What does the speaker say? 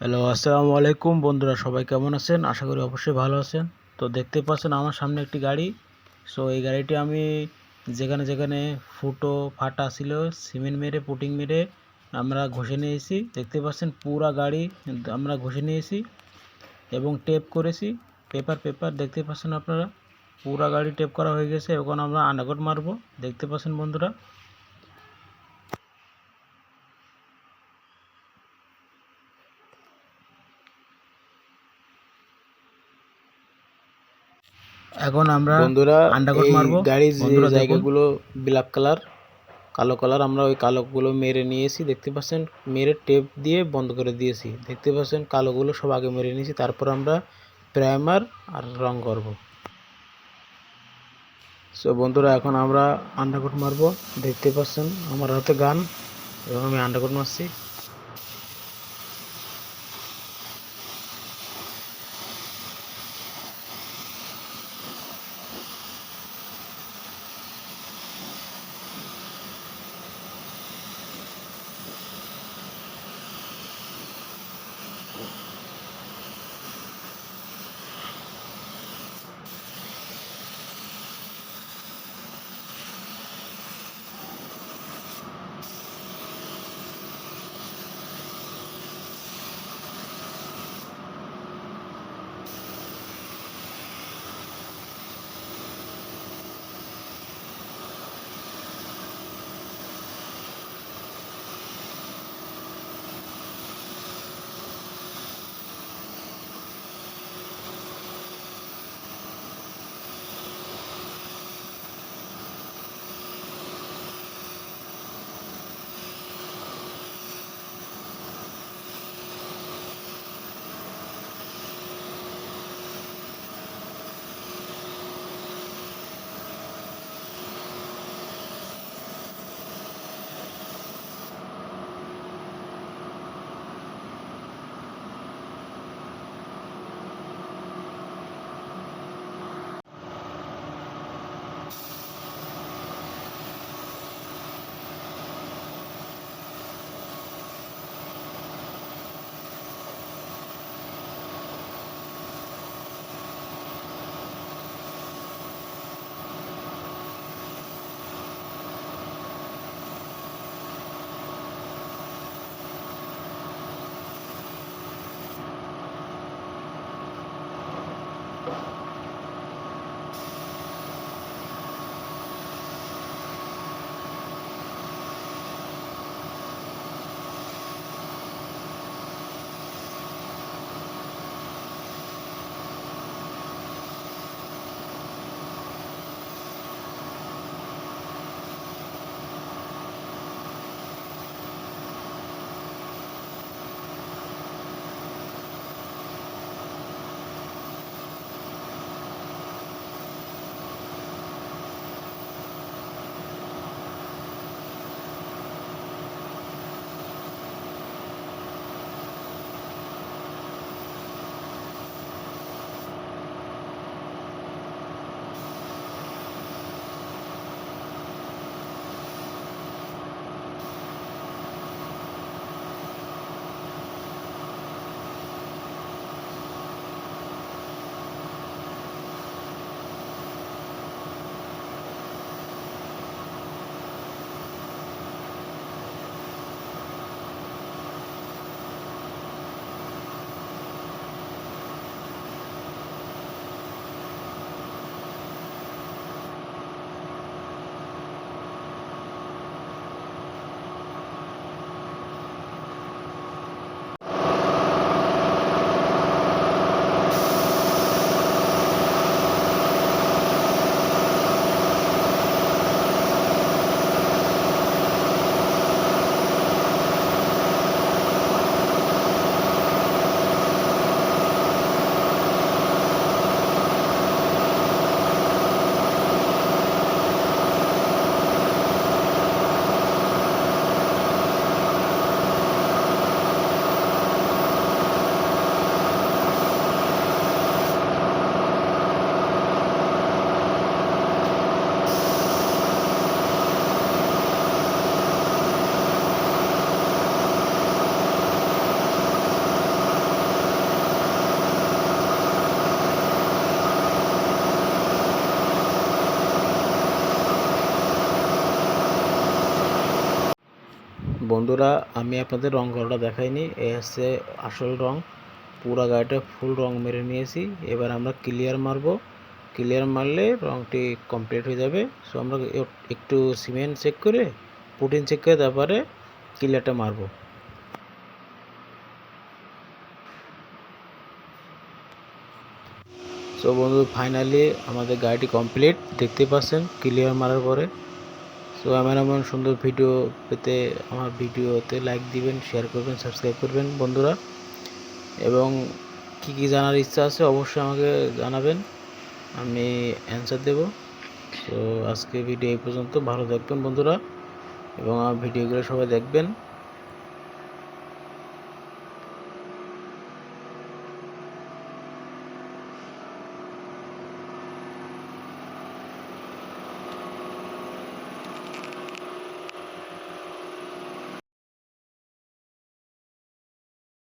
Hello, আসসালামু আলাইকুম বন্ধুরা, সবাই কেমন আছেন? আশা করি অবশ্যই ভালো আছেন। তো দেখতে পাচ্ছেন আমার সামনে একটি গাড়ি। সো এই গাড়িটি আমি যেখানে যেখানে ফুটো ফাটা ছিল, সিমেন্ট মেরে, পুটিং মেরে আমরা ঘষে নিয়েছি। দেখতে পাচ্ছেন পুরা গাড়ি আমরা ঘষে নিয়েছি এবং টেপ করেছি। পেপার পেপার, দেখতে পাচ্ছেন আপনারা? পুরা গাড়ি টেপ করা হয়ে গেছে, এখন আমরা আন্ডারকট মারবো। দেখতে পাচ্ছেন বন্ধুরা এখন আমরা বন্ধুরা আন্ডারকট মারবো। গাড়ির যে জায়গাগুলো ব্ল্যাক কালার কালো কালার আমরা ওই কালোগুলো মেরে নিয়েছি দেখতে পাচ্ছেন? মেরে টেপ দিয়ে বন্ধ করে দিয়েছি। দেখতে পাচ্ছেন? কালোগুলো সব আগে মেরে নিয়েছি তারপর আমরা প্রাইমার আর রং করব। সো বন্ধুরা এখন আমরা আন্ডারকোট মারবো। দেখতে পাচ্ছেন? আমার হাতে গান এবং আমি আন্ডারকোট মারছি। বন্ধুরা, আমি আপনাদের রং করাটা দেখাইনি। এ হচ্ছে আসল রং। পুরা গাড়িটা ফুল রং মেরে নিয়েছি। এবার আমরা ক্লিয়ার মারবো। ক্লিয়ার মারলে রংটি কমপ্লিট হয়ে যাবে। সো আমরা একটু সিমেন্ট চেক করে পুটিন চেক করে তারপরে ক্লিয়ারটা মারবো। সো বন্ধু ফাইনালি আমাদের গাড়িটি কমপ্লিট দেখতে পাচ্ছেন ক্লিয়ার মারার পরে। সো আমার এমন সুন্দর ভিডিও পেতে আমার ভিডিওতে লাইক দিবেন শেয়ার করবেন সাবস্ক্রাইব করবেন বন্ধুরা। এবং কি কি জানার ইচ্ছা আছে অবশ্যই আমাকে জানাবেন, আমি অ্যান্সার দেব। তো আজকে ভিডিও এই পর্যন্ত, ভালো থাকবেন বন্ধুরা। এবং আমার ভিডিওগুলো সবাই দেখবেন।